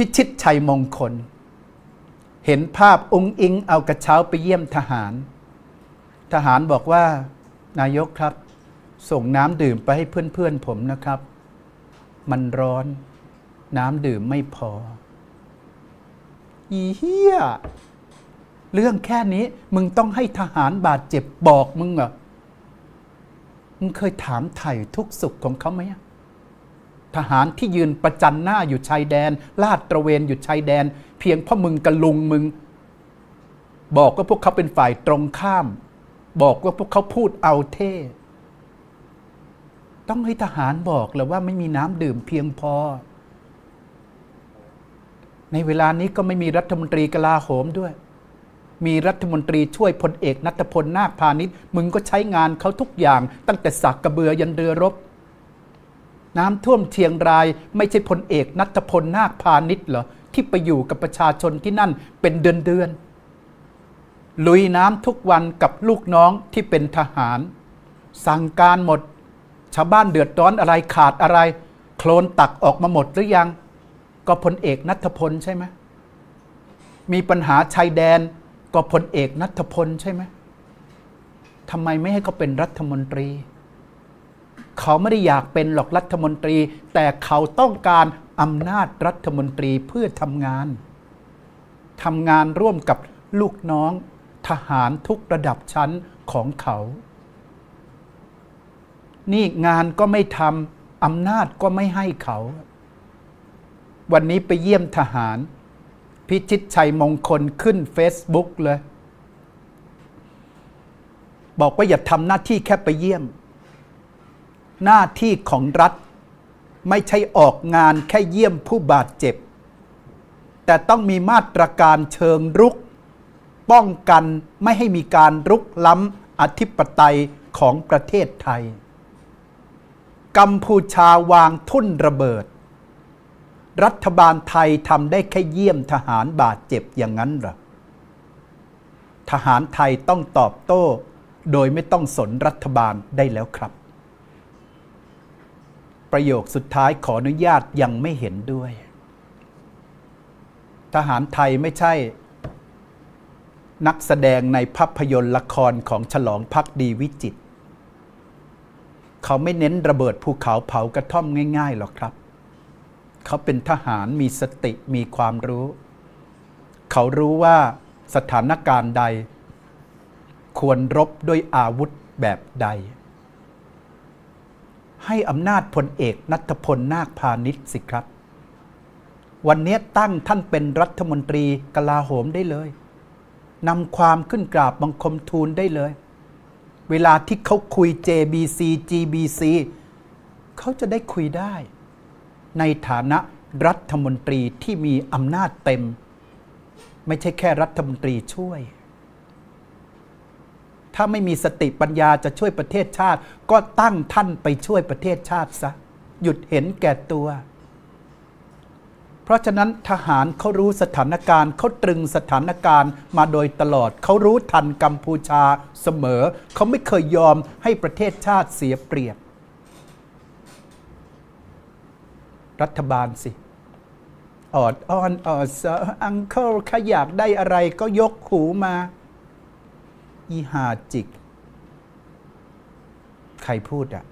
พิชิตชัยมงคล เห็นภาพองค์อิงเอากระเช้าไปเยี่ยมทหาร ทหารบอกว่านายกครับ ส่งน้ำดื่มไปให้เพื่อนๆผมนะครับ มันร้อน น้ำดื่มไม่พอ อีเหี้ยเรื่องแค่นี้มึงต้องให้ทหารบาดเจ็บบอกมึงเหรอ มึงเคยถามไถ่ทุกสุขของเขาไหมอะ ทหารที่ยืนประจันหน้าอยู่ชายแดน ลาดตระเวนอยู่ชายแดน เพียงเพราะมึงกับลุงมึง บอกว่าพวกเขาเป็นฝ่ายตรงข้าม บอกว่าพวกเขาพูดเอาเท่ ต้องให้ทหารบอกเลยว่าไม่มีน้ำดื่มเพียงพอ ในเวลานี้ก็ไม่มีรัฐมนตรีกลาโหมด้วยมีรัฐมนตรีช่วยพลเอกนัทพลนาคพาณิชย์มึงก็ใช้งานเขาทุกอย่าง ตั้งแต่สักกระเบือยันเรือรบ น้ำท่วมเชียงราย ไม่ใช่พลเอกนัทพลนาคพาณิชย์เหรอที่ไปอยู่กับประชาชนที่นั่นเป็นเดือนเดือนๆลุยน้ำทุกวันกับลูกน้องที่เป็นทหาร สั่งการหมด ชาวบ้านเดือดร้อนอะไรขาดอะไร โคลนตักออกมาหมดหรือยัง ก็พลเอกนัทพลใช่ไหมมีปัญหาชายแดนก็พลเอกนัทพลใช่ไหมทำไมไม่ให้เขาเป็นรัฐมนตรี เขาไม่ได้อยากเป็นหรอกรัฐมนตรี แต่เขาต้องการอำนาจรัฐมนตรีเพื่อทำงานทำงานร่วมกับลูกน้องทหารทุกระดับชั้นของเขา นี่งานก็ไม่ทำอำนาจก็ไม่ให้เขา วันนี้ไปเยี่ยมทหาร พิชิตชัยมงคลขึ้น Facebook เลย บอกว่าอย่าทำหน้าที่แค่ไปเยี่ยม หน้าที่ของรัฐ ไม่ใช่ออกงานแค่เยี่ยมผู้บาดเจ็บ แต่ต้องมีมาตรการเชิงรุก ป้องกันไม่ให้มีการรุกล้ำอธิปไตยของประเทศไทย กัมพูชาวางทุ่นระเบิด รัฐบาลไทยทำได้แค่เยี่ยมทหารบาดเจ็บอย่างนั้นหรอทหารไทยต้องตอบโต้ โดยไม่ต้องสนรัฐบาลได้แล้วครับ ประโยคสุดท้ายขออนุญาตยังไม่เห็นด้วย ทหารไทยไม่ใช่ นักแสดงในภาพยนตร์ละครของฉลองพักดีวิจิต เขาไม่เน้นระเบิดภูเขาเผากระท่อมง่ายๆหรอกครับ เขาเป็นทหารมีสติมีความรู้ เขารู้ว่าสถานการณ์ใด ควรรบด้วยอาวุธแบบใด ให้อำนาจพลเอกนัทพลนาคพาณิชย์สิครับ วันนี้ตั้งท่านเป็นรัฐมนตรีกลาโหมได้เลยนำความขึ้นกราบบังคมทูลได้เลย เวลาที่เขาคุย JBC GBC เขาจะได้คุยได้ ในฐานะรัฐมนตรีที่มีอำนาจเต็ม ไม่ใช่แค่รัฐมนตรีช่วย ถ้าไม่มีสติปัญญาจะช่วยประเทศชาติ ก็ตั้งท่านไปช่วยประเทศชาติซะหยุดเห็นแก่ตัว เพราะฉะนั้นทหารเขารู้สถานการณ์เขาตรึงสถานการณ์มาโดยตลอดเขารู้ทันกัมพูชาเสมอ เขาไม่เคยยอมให้ประเทศชาติเสียเปรียบ รัฐบาลสิออดอ้อนออดเซออังเคิลขอยากได้อะไรก็ยกหูมา อีหาจิก ใครพูดอะ